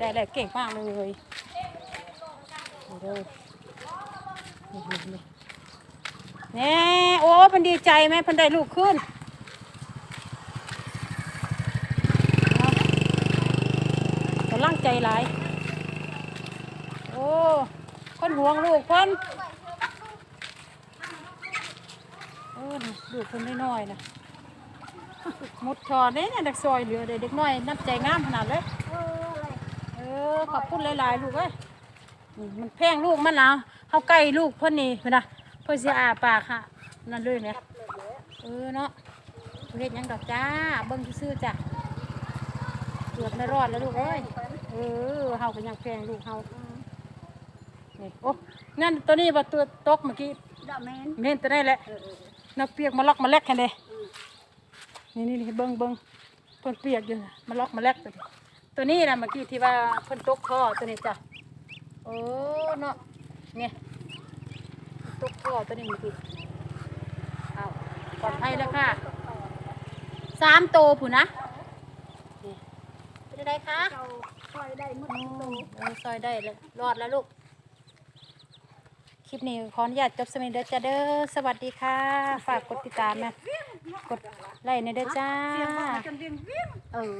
ได้แล้วเก่งมากเลยเนี่โอ้พันดีใจไหมพันได้ลูกขึ้นเอากำลังใจหลายโอ้คนห่วงลูกคนเออลูกคนน้อยๆนะหมดชอดเลยเนี่ยเด็กซอยเหลือเด็กน้อยน้ำใจงามขนาดเลย ขอบคุณหลายๆ ลูกเอ้ยนี่มันแพงลูกมันแล้วเขาใกล้ลูกเพิ่นนี่เพิ่นนะเพิ่นสิอาปากค่ะ นั่นเลยเนี่ยเออเนาะบ่เฮ็ดหยังดอกจ้า เบิ่งซื่อๆจ้ะเกือบไม่รอดแล้วลูกเอ้ยเออเฮาก็ยังแพงลูกเฮานี่โอ้นั่นตัวนี้ว่าตัวตกเมื่อกี้ดอกแมนเม่นตัวนี้แหละนักเปียกมาล็อกมาแลกกันเด้นี่นี่นี่เบิ่งเบิ่งเพิ่นเปียกอยู่น่ะมาล็อกมาแลกตัวนี้ ตัวนี้นะเมื่อกี้ที่ว่าเพิ่นตกท่อตัวนี้จ้ะโอ้เนาะเนี่ยตกท่อตัวนี้เมื่อกี้เอาปลอดภัยแล้วค่ะสามโตผู้นะนี่เป็นอะไรคะเราคอยได้หมดอืมเออซอยได้แล้วรอดแล้วลูกคลิปนี้ขออนุญาตจบสมิเด้อจ้าเด้อสวัสดีค่ะ ฝากกดติดตามนะ กดไลค์ในอยเด้อจ้าจนเวียงเวียงเออ